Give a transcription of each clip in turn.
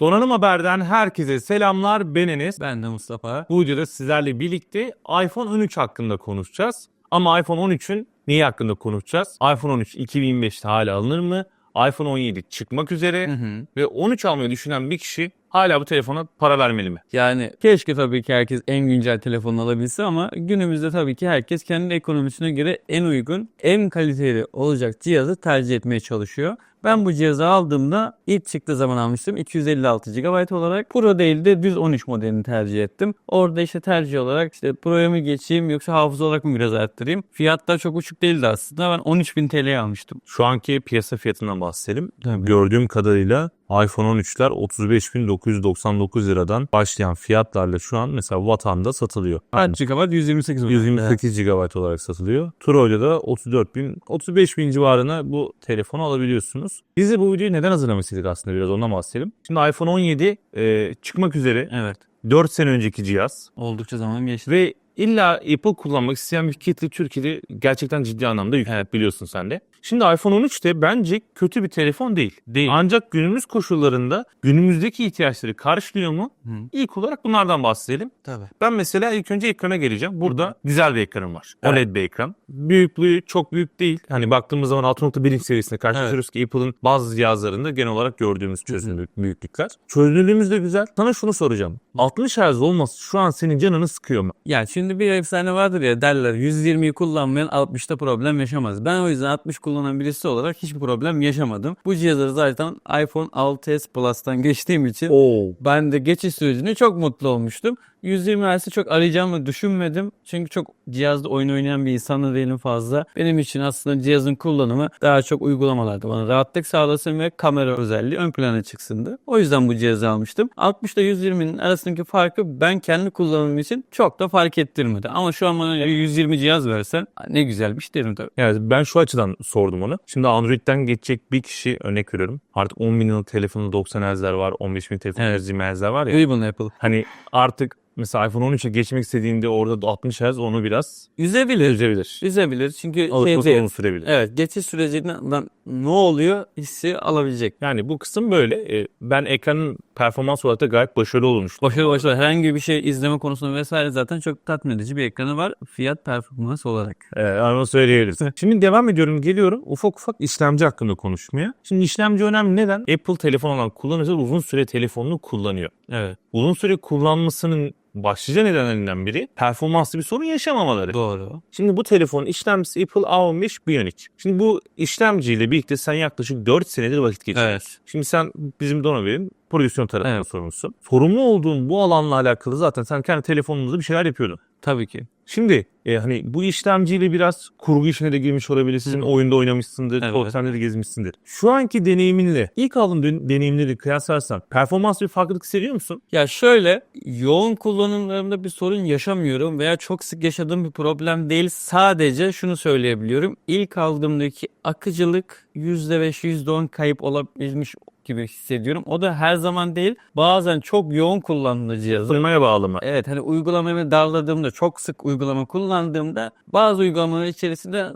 Donanım Haber'den herkese selamlar. Ben Enes. Ben de Mustafa. Bu videoda sizlerle birlikte iPhone 13 hakkında konuşacağız. Ama iPhone 13'ün neyi hakkında konuşacağız? iPhone 13 2025'te hala alınır mı? iPhone 17 çıkmak üzere Hı hı. ve 13 almayı düşünen bir kişi hala bu telefona para vermeli mi? Yani keşke tabii ki herkes en güncel telefonunu alabilse ama günümüzde tabii ki herkes kendi ekonomisine göre en uygun, en kaliteli olacak cihazı tercih etmeye çalışıyor. Ben bu cihazı aldığımda ilk çıktığı zaman almıştım 256 GB olarak. Pro değil de düz 13 modelini tercih ettim. Orada işte tercih olarak işte Pro'ya mı geçeyim yoksa hafıza olarak mı biraz arttırayım? Fiyatlar çok uçuk değildi aslında. Ben 13.000 TL'ye almıştım. Şu anki piyasa fiyatından bahsedelim. Tabii. Gördüğüm kadarıyla iPhone 13'ler 35.999 liradan başlayan fiyatlarla şu an mesela vatanda satılıyor. Kaç GB? 128 mi? 128 GB olarak satılıyor. Troy'da da 34 bin, 35 bin civarına bu telefonu alabiliyorsunuz. Biz de bu videoyu neden hazırlamak istedik aslında biraz ondan bahsedelim. Şimdi iPhone 17 e, çıkmak üzere Evet. 4 sene önceki cihaz Oldukça zaman geçti. ve illa Apple kullanmak isteyen bir kitle Türkiye'de gerçekten ciddi anlamda yük biliyorsun sen de. Şimdi iPhone 13 de bence kötü bir telefon değil. Değil. Ancak günümüz koşullarında günümüzdeki ihtiyaçları karşılıyor mu? Hı. İlk olarak bunlardan bahsedelim. Tabii. Ben mesela ilk önce ekrana geleceğim. Burada güzel bir ekranım var. Evet. OLED bir ekran. Büyüklüğü çok büyük değil. Hani baktığımız zaman 6.1 inç serisine karşılaşıyoruz ki Apple'ın bazı cihazlarında genel olarak gördüğümüz çözünürlük büyüklükler. Çözünürlüğümüz de güzel. Sana şunu soracağım. 60 Hz olması şu an senin canını sıkıyor mu? Ya şimdi bir efsane vardır ya derler 120'yi kullanmayan 60'ta problem yaşamaz. Ben o yüzden 60 kullanan birisi olarak hiçbir problem yaşamadım. Bu cihazı zaten iPhone 6s Plus'tan geçtiğim için Oo. ben de geçiş sürecinde çok mutlu olmuştum. 120 Hz'i çok arayacağımı düşünmedim. Çünkü çok cihazda oyun oynayan bir insan da değilim fazla. Benim için aslında cihazın kullanımı daha çok uygulamalarda bana rahatlık sağlasın ve kamera özelliği ön plana çıksındı. O yüzden bu cihazı almıştım. 60 ile 120'nin arasındaki farkı ben kendi kullanımım için çok da fark ettirmedi. Ama şu an bana 120 cihaz versen ne güzelmiş derim tabii. Yani ben şu açıdan sordum onu. Şimdi Android'den geçecek bir kişi örnek veriyorum. Artık 10 bin liralık telefonu 90 Hz'ler var. 15 bin telefonu Evet. 120 Hz'ler var ya. İyi bunu Apple. Hani artık mesela iPhone 13'e geçmek istediğinde orada 60 Hz onu biraz Üzebilir. üzebilir. Üzebilir çünkü Alışması şey, uzun sürebilir. Evet geçiş sürecinden ne oluyor hissi alabilecek. Yani bu kısım böyle. Ee, Ben ekranın performans olarak da gayet başarılı olmuş. Başarılı başarılı herhangi bir şey izleme konusunda vesaire zaten çok tatmin edici bir ekranı var fiyat performans olarak. Evet, onu söyleyebiliriz. Şimdi devam ediyorum, geliyorum ufak ufak işlemci hakkında konuşmaya. Şimdi işlemci önemli neden? Apple telefon olan kullanıcılar uzun süre telefonunu kullanıyor. Evet Uzun süre kullanmasının başlıca nedenlerinden biri performanslı bir sorun yaşamamaları. doğru. Şimdi bu telefonun işlemcisi Apple A15 Bionic. Şimdi bu işlemciyle birlikte sen yaklaşık 4 senedir vakit geçiriyorsun. Evet. Şimdi sen bizim Donover'in prodüksiyon tarafında Evet. sorumlusun. Sorumlu olduğun bu alanla alakalı zaten sen kendi telefonunuzda bir şeyler yapıyordun. Tabii ki. Şimdi e, hani bu işlemciyle biraz kurgu işine de girmiş olabilirsin. Hı. Oyunda oynamışsındır, Evet. sosyalde gezmişsindir. Şu anki deneyiminle ilk aldığın deneyimleri kıyaslarsan performans bir farklılık hissediyor musun? Ya şöyle yoğun kullanımlarımda bir sorun yaşamıyorum veya çok sık yaşadığım bir problem değil. Sadece şunu söyleyebiliyorum. İlk aldığımdaki akıcılık %5 %10 kayıp olabilmiş gibi hissediyorum. O da her zaman değil. Bazen çok yoğun kullandığımda cihazı. Isınmaya bağlı mı? Evet hani uygulamayı darladığımda çok sık uygulama kullandığımda bazı uygulamalar içerisinde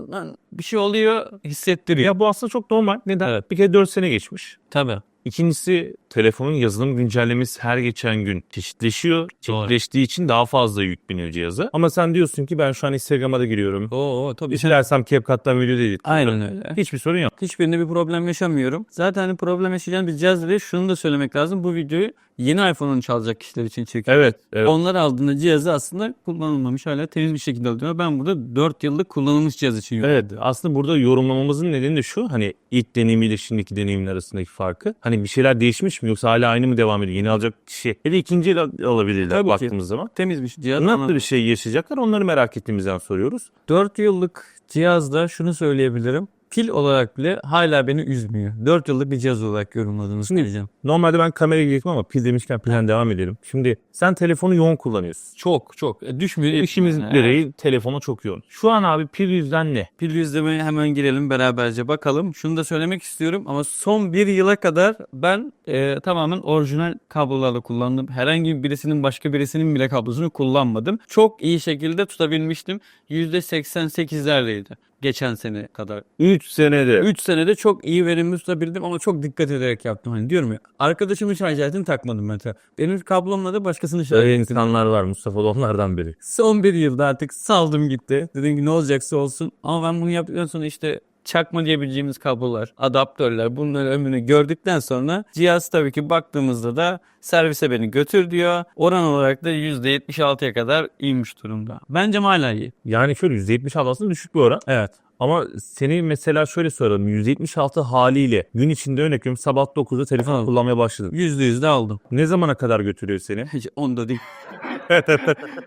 bir şey oluyor hissettiriyor. Ya bu aslında çok normal. Neden? Evet. Bir kere 4 sene geçmiş. Tabii. İkincisi telefonun yazılım güncellemesi her geçen gün çeşitleşiyor. Çeşitleştiği için daha fazla yük biniyor cihaza. Ama sen diyorsun ki ben şu an Instagram'a da giriyorum. Oo tabii. İstersem CapCut'tan video da editliyorum. Aynen öyle. Hiçbir sorun yok. Hiçbirinde bir problem yaşamıyorum. Zaten hani problem bir cihaz değil. Şunu da söylemek lazım. Bu videoyu yeni iPhone'un çalacak kişiler için çekiyorum. Evet. evet. Onlar aldığında cihazı aslında kullanılmamış hala temiz bir şekilde alıyor. Ben burada 4 yıllık kullanılmış cihaz için yorum. Evet aslında burada yorumlamamızın nedeni de şu hani ilk deneyimiyle şimdiki deneyimin arasındaki farkı. Hani bir şeyler değişmiş mi yoksa hala aynı mı devam ediyor? Yeni alacak kişi ya da ikinci el alabilirler Tabii ki. baktığımız zaman. Temiz bir cihaz. Nasıl ama bir şey yaşayacaklar onları merak ettiğimizden soruyoruz. 4 yıllık cihazda şunu söyleyebilirim. Pil olarak bile hala beni üzmüyor. 4 yıllık bir cihaz olarak yorumladığını Şimdi- söyleyeceğim. Normalde ben kameraya gidecektim ama pil demişken pilden devam edelim. Şimdi sen telefonu yoğun kullanıyorsun. Çok çok. E, düşmüyor. İşimiz Yani. gereği telefona çok yoğun. Şu an abi pil yüzden ne? Pil yüzlemeye hemen girelim beraberce bakalım. Şunu da söylemek istiyorum ama son bir yıla kadar ben e, tamamen orijinal kablolarla kullandım. Herhangi birisinin başka birisinin bile kablosunu kullanmadım. Çok iyi şekilde tutabilmiştim. %88'lerdeydi. Geçen sene kadar. 3 senede. 3 senede çok iyi verimli tutabildim ama çok dikkat ederek yaptım. Hani diyorum ya arkadaşımın şarj aletini takmadım mesela. Benim kablomla da başkasının şarj Öyle aletini insanlar var Mustafa da onlardan biri. Son bir yılda artık saldım gitti. Dedim ki ne olacaksa olsun. Ama ben bunu yaptıktan sonra işte çakma diyebileceğimiz kablolar, adaptörler bunların ömrünü gördükten sonra cihaz tabii ki baktığımızda da servise beni götür diyor. Oran olarak da %76'ya kadar inmiş durumda. Bence hala iyi. Yani şöyle %76 aslında düşük bir oran. Evet. Ama seni mesela şöyle soralım. 176 haliyle gün içinde örnek veriyorum sabah 9'da telefon kullanmaya başladın. %100 de aldım. Ne zamana kadar götürüyor seni? Hiç onda değil.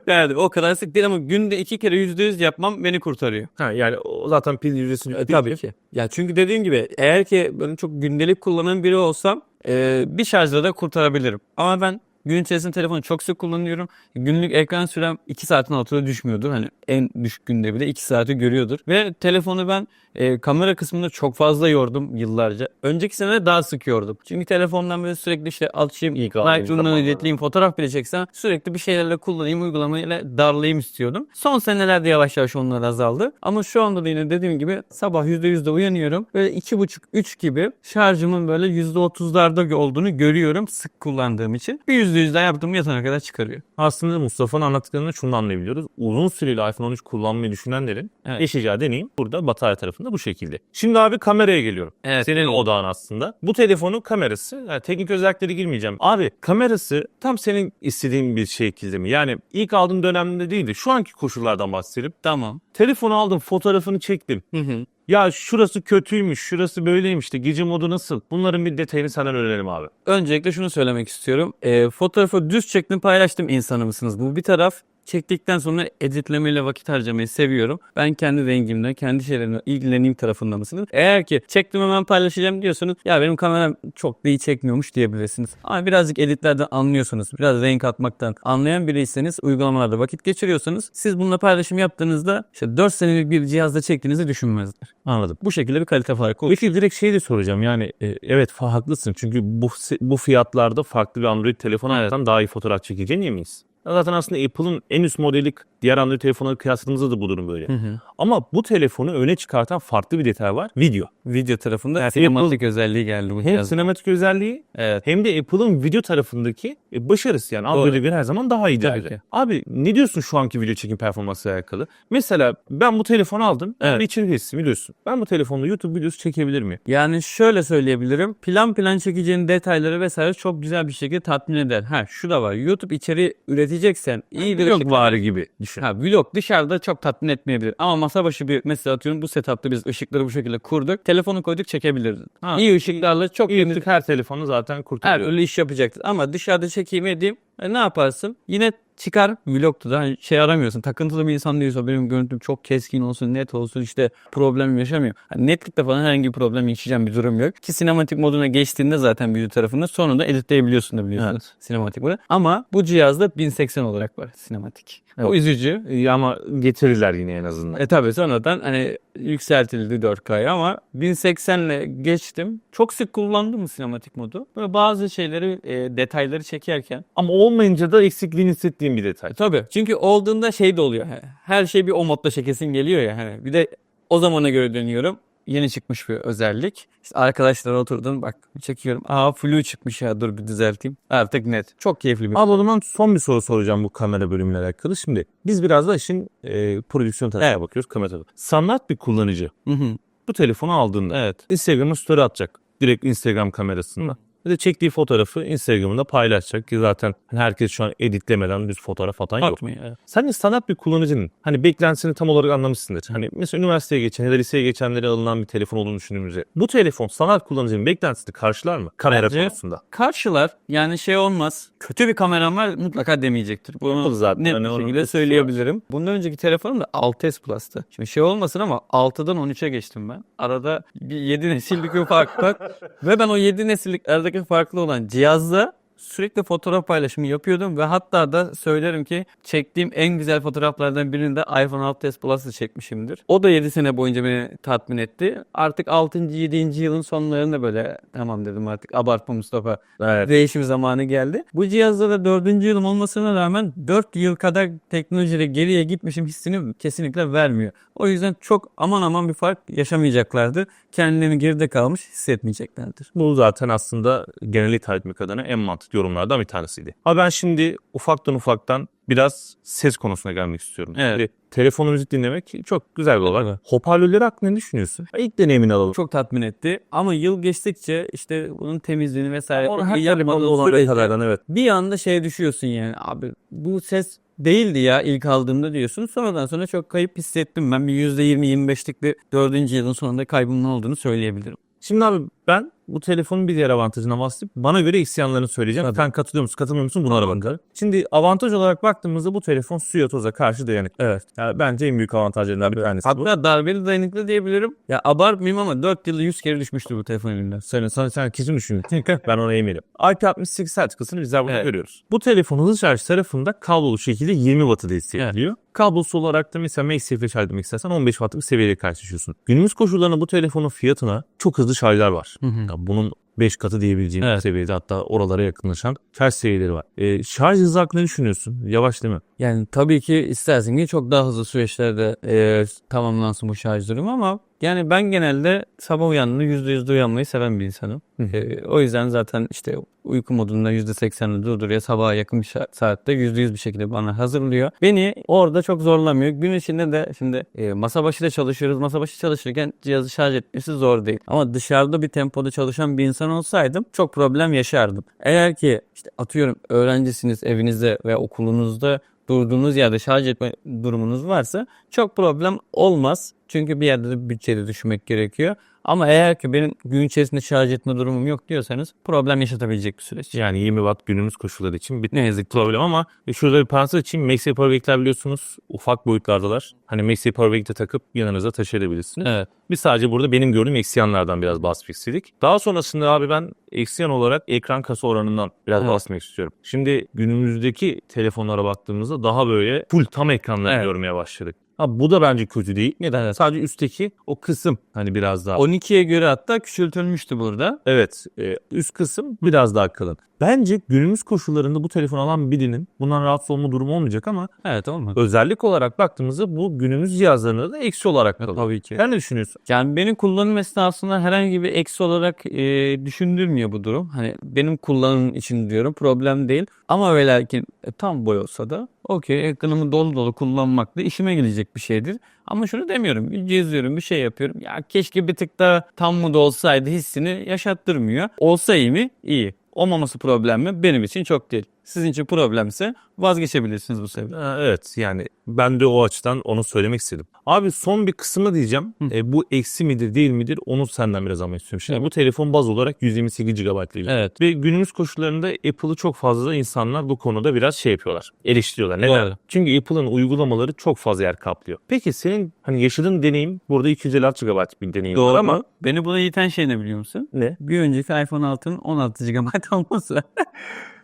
Yani o kadar sık değil ama günde iki kere %100 yapmam beni kurtarıyor. Ha, yani o zaten pil yüzdesini E, tabii ki. Ya çünkü dediğim gibi eğer ki böyle çok gündelik kullanan biri olsam e, bir şarjla da kurtarabilirim. Ama ben gün içerisinde telefonu çok sık kullanıyorum. Günlük ekran sürem 2 saatin altına düşmüyordur. Hani en düşük günde bile 2 saati görüyordur. Ve telefonu ben e, kamera kısmında çok fazla yordum yıllarca. Önceki sene daha sık yordum. Çünkü telefondan böyle sürekli işte aldığın Lightroom'dan editleyeyim, fotoğraf bile çeksem sürekli bir şeylerle kullanayım, uygulamayla darlayayım istiyordum. Son senelerde yavaş yavaş onlar azaldı. Ama şu anda da yine dediğim gibi sabah %100'de uyanıyorum. Böyle 2,5-3 gibi şarjımın böyle %30'larda olduğunu görüyorum sık kullandığım için. Bir %100 daha yaptığım yatana kadar çıkarıyor. Aslında Mustafa'nın anlattıklarından şunu anlayabiliyoruz. Uzun süreli iPhone 13 kullanmayı düşünenlerin Evet. yaşayacağı deneyim burada batarya tarafında bu şekilde. Şimdi abi kameraya geliyorum. Evet. Senin odağın aslında. Bu telefonun kamerası, yani teknik özellikleri girmeyeceğim. Abi kamerası tam senin istediğin bir şekilde mi? Yani ilk aldığın dönemde değil de şu anki koşullardan bahsedelim. Tamam. Telefonu aldım, fotoğrafını çektim. Hı hı. Ya şurası kötüymüş, şurası böyleymiş de gece modu nasıl? Bunların bir detayını senden öğrenelim abi. Öncelikle şunu söylemek istiyorum. E, fotoğrafı düz çektim paylaştım insanı mısınız? Bu bir taraf. Çektikten sonra editlemeyle vakit harcamayı seviyorum. Ben kendi rengimle, kendi şeylerimle ilgileneyim tarafında mısınız? Eğer ki çektim hemen paylaşacağım diyorsanız ya benim kameram çok da iyi çekmiyormuş diyebilirsiniz. Ama birazcık editlerden anlıyorsanız, biraz renk atmaktan anlayan biriyseniz, uygulamalarda vakit geçiriyorsanız siz bununla paylaşım yaptığınızda işte 4 senelik bir cihazda çektiğinizi düşünmezler. Anladım. Bu şekilde bir kalite farkı olur. Peki direkt şey de soracağım yani e, evet haklısın çünkü bu bu fiyatlarda farklı bir Android telefon Evet. alsan daha iyi fotoğraf çekeceğini emeyiz. Zaten aslında Apple'ın en üst modeli diğer Android telefonları kıyasladığımızda da bu durum böyle. Hı hı. Ama bu telefonu öne çıkartan farklı bir detay var. Video. Video tarafında Evet, sinematik özelliği geldi bu Hem cihazda. sinematik özelliği Evet. hem de Apple'ın video tarafındaki e, başarısı yani Android'e göre her zaman daha iyi Tabii. Abi ne diyorsun şu anki video çekim performansıyla alakalı? Mesela ben bu telefonu aldım. Evet. Bir içerik hissi biliyorsun. Ben bu telefonla YouTube videosu çekebilir miyim? Yani şöyle söyleyebilirim. Plan plan çekeceğin detayları vesaire çok güzel bir şekilde tatmin eder. Ha şu da var. YouTube içeri üreteceksen iyi bir Vlog vari gibi düşün. Ha vlog dışarıda çok tatmin etmeyebilir. Ama masa başı bir mesela atıyorum bu setupta biz ışıkları bu şekilde kurduk. Telefonu koyduk çekebiliriz. Ha. İyi ışıklarla çok İyi her telefonu zaten her kurtarıyor. öyle iş yapacaktır. Ama dışarıda çekeyim edeyim. E, ne yaparsın? Yine çıkar vlogda da şey aramıyorsun. Takıntılı bir insan değilse benim görüntüm çok keskin olsun, net olsun işte problem yaşamıyor. Hani netlikte falan herhangi bir problem yaşayacağım bir durum yok. Ki sinematik moduna geçtiğinde zaten video tarafını sonra da editleyebiliyorsun da biliyorsun Evet. sinematik modu. Ama bu cihazda 1080 olarak var sinematik. O Evet. üzücü. İyi ama getirirler yine en azından. E tabi sonradan hani yükseltildi 4K'ya ama 1080 ile geçtim. Çok sık kullandım mı sinematik modu. Böyle bazı şeyleri, e, detayları çekerken. Ama olmayınca da eksikliğini hissettiğim bir detay. E, tabi çünkü olduğunda şey de oluyor. he, Her şey bir o modda çekesin geliyor ya. Hani bir de o zamana göre dönüyorum. Yeni çıkmış bir özellik. İşte arkadaşlar oturdum bak çekiyorum. Aa flu çıkmış ya dur bir düzelteyim. Artık net. Çok keyifli bir. Abi o zaman son bir soru soracağım bu kamera bölümüyle alakalı. Şimdi biz biraz da işin e, prodüksiyon tarafına Evet. bakıyoruz kamera. Sanat bir kullanıcı Hı hı. bu telefonu aldığında Evet. Instagram'a story atacak. Direkt Instagram kamerasında. Bir de çektiği fotoğrafı Instagram'da paylaşacak ki zaten herkes şu an editlemeden düz fotoğraf atan yok. Evet. Sen de sanat bir kullanıcının hani beklentisini tam olarak anlamışsındır. Hani mesela üniversiteye geçen ya da liseye geçenlere alınan bir telefon olduğunu düşündüğümüzde bu telefon sanat kullanıcının beklentisini karşılar mı? Kamera Bence- konusunda. Karşılar yani şey olmaz. Kötü bir kameram var mutlaka demeyecektir. Bunu O zaten net hani bir onun şekilde söyleyebilirim. Bundan önceki telefonum da 6S Plus'tı. Şimdi şey olmasın ama 6'dan 13'e geçtim ben. Arada bir 7 nesillik bir fark var. Ve ben o 7 nesillik aradaki farklı olan cihazla sürekli fotoğraf paylaşımı yapıyordum ve hatta da söylerim ki çektiğim en güzel fotoğraflardan birini de iPhone 6s Plus'ı çekmişimdir. O da 7 sene boyunca beni tatmin etti. Artık 6. 7. yılın sonlarında böyle tamam dedim artık abartma Mustafa Evet. değişim zamanı geldi. Bu cihazda da 4. yılım olmasına rağmen 4 yıl kadar teknolojide geriye gitmişim hissini kesinlikle vermiyor. O yüzden çok aman aman bir fark yaşamayacaklardır. Kendilerini geride kalmış hissetmeyeceklerdir. Bu zaten aslında genel hitap etmek adına en mantıklı yorumlardan bir tanesiydi. Ama ben şimdi ufaktan ufaktan biraz ses konusuna gelmek istiyorum. Evet. Şimdi telefonu müzik dinlemek çok güzel bir olay. Hoparlörleri hakkında ne düşünüyorsun? İlk deneyimini alalım. Çok tatmin etti. Ama yıl geçtikçe işte bunun temizliğini vesaire Onu her telefonda olan detaylardan evet. bir anda şey düşüyorsun yani abi bu ses değildi ya ilk aldığımda diyorsun. Sonradan sonra çok kayıp hissettim. Ben bir %20-25'lik bir dördüncü yılın sonunda kaybımın olduğunu söyleyebilirim. Şimdi abi ben bu telefonun bir diğer avantajına bahsedip bana göre isyanlarını söyleyeceğim. Tabii. Sen katılıyor musun, katılmıyor musun buna bakalım. Şimdi avantaj olarak baktığımızda bu telefon suya toza karşı dayanıklı. Evet. Yani bence en büyük avantajlarından bir tanesi bu. Hatta darbeli dayanıklı diyebilirim. Ya abartmayayım ama 4 yılda 100 kere düşmüştü bu telefon elimden. Sen, sen, sen kesin düşünüyorsun. ben ona eminim. IP68 sertifikasını bizler burada Evet. görüyoruz. Bu telefon hızlı şarj tarafında kablolu şekilde 20 wattı destekliyor. Kablosuz olarak da mesela MagSafe ile şarj etmek istersen 15 wattlık seviyeye karşılaşıyorsun. Günümüz koşullarında bu telefonun fiyatına çok hızlı şarjlar var. Ya bunun 5 katı diyebileceğim Evet. seviyede hatta oralara yakınlaşan ters seviyeleri var. Ee, şarj hızı hakkında ne düşünüyorsun? Yavaş değil mi? Yani tabii ki istersin ki çok daha hızlı süreçlerde e, tamamlansın bu şarj durumu ama yani ben genelde sabah uyandığımda %100'de uyanmayı seven bir insanım. E, o yüzden zaten işte uyku modunda %80'de durduruyor. Sabaha yakın bir saatte %100 bir şekilde bana hazırlıyor. Beni orada çok zorlamıyor. Gün içinde de şimdi e, masa başı da çalışıyoruz. Masa başı çalışırken cihazı şarj etmesi zor değil. Ama dışarıda bir tempoda çalışan bir insan olsaydım çok problem yaşardım. Eğer ki işte atıyorum öğrencisiniz evinizde ve okulunuzda durduğunuz yerde şarj etme durumunuz varsa çok problem olmaz. Çünkü bir yerde de bütçede düşünmek gerekiyor. Ama eğer ki benim gün içerisinde şarj etme durumum yok diyorsanız problem yaşatabilecek bir süreç. Yani 20 watt günümüz koşulları için bir Ne yazık problem ama şurada bir parantez için MagSafe Powerbank'ler biliyorsunuz ufak boyutlardalar. Hani MagSafe Powerbank'i de takıp yanınıza taşıyabilirsiniz. Evet. Biz sadece burada benim gördüğüm eksi yanlardan biraz bahsetmek istedik. Daha sonrasında abi ben eksi yan olarak ekran kasa oranından biraz Evet. bahsetmek istiyorum. Şimdi günümüzdeki telefonlara baktığımızda daha böyle full tam ekranlar Evet. görmeye başladık. Ha bu da bence kötü değil. Neden? Sadece üstteki o kısım hani biraz daha 12'ye göre hatta küçültülmüştü burada. Evet, e, üst kısım biraz daha kalın. Bence günümüz koşullarında bu telefon alan birinin bundan rahatsız olma durumu olmayacak ama Evet olmadı. özellik olarak baktığımızda bu günümüz cihazlarında da eksi olarak kalıyor. Tabii ki. Sen ne düşünüyorsun? Yani benim kullanım esnasında herhangi bir eksi olarak e, düşündürmüyor bu durum. Hani benim kullanım için diyorum problem değil. Ama ve lakin e, tam boy olsa da okey ekranımı dolu dolu kullanmak da işime gelecek bir şeydir. Ama şunu demiyorum. Bir geziyorum bir şey yapıyorum. Ya keşke bir tık daha tam mı da olsaydı hissini yaşattırmıyor. Olsa iyi mi? İyi. Olmaması problem mi? Benim için çok değil. Sizin için problemse vazgeçebilirsiniz bu sebeple. Ha, evet yani ben de o açıdan onu söylemek istedim. Abi son bir kısmını diyeceğim. Hı. E, bu eksi midir değil midir onu senden biraz almak istiyorum. Şimdi bu telefon baz olarak 128 GB ile. Evet. Ve günümüz koşullarında Apple'ı çok fazla insanlar bu konuda biraz şey yapıyorlar. Eleştiriyorlar. Neden? Doğru. Çünkü Apple'ın uygulamaları çok fazla yer kaplıyor. Peki senin hani yaşadığın deneyim burada 256 GB bir deneyim var ama Ama beni buna iten şey ne biliyor musun? ne? Bir önceki iPhone 6'nın 16 GB olması.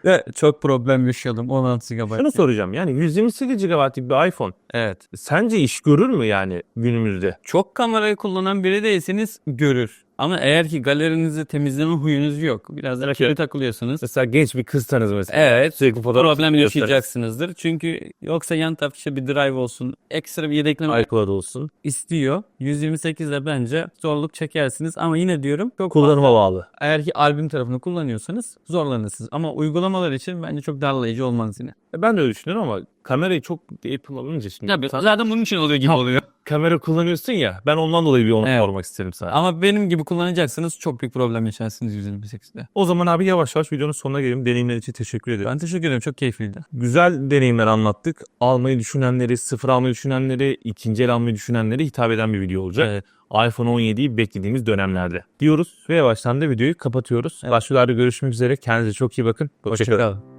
Ve çok problem yaşıyordum 16 GB. Şunu soracağım yani 128 GB'lik bir iPhone Evet. sence iş görür mü yani günümüzde? Çok kamerayı kullanan biri değilseniz görür. Ama eğer ki galerinizde temizleme huyunuz yok. Biraz kirli takılıyorsunuz. Mesela genç bir kız tanız mesela. Evet. Sürekli fotoğraf Problem yaşayacaksınızdır. Çünkü yoksa yan tarafta bir drive olsun, ekstra bir yedekleme iCloud olsun. istiyor. 128'de bence zorluk çekersiniz ama yine diyorum çok Kullanıma bağlı. eğer ki albüm tarafını kullanıyorsanız zorlanırsınız. Ama uygulamalar için bence çok darlayıcı olmaz yine. E Ben de öyle düşünüyorum ama kamerayı çok Apple alınca şimdi. Tabii zaten bunun için oluyor gibi oluyor. Kamera kullanıyorsun ya ben ondan dolayı bir onu Evet. sormak isterim sana. Ama benim gibi kullanacaksınız çok büyük problem yaşarsınız 128'de. O zaman abi yavaş yavaş videonun sonuna gelelim. Deneyimler için teşekkür ederim. Ben teşekkür ederim çok keyifliydi. Güzel deneyimler anlattık. Almayı düşünenleri, sıfır almayı düşünenleri, ikinci el almayı düşünenlere hitap eden bir video olacak. Evet. iPhone 17'yi beklediğimiz dönemlerde diyoruz ve yavaştan da videoyu kapatıyoruz. Başka videolarda görüşmek üzere. Kendinize çok iyi bakın. Hoşçakalın. Hoşçakalın.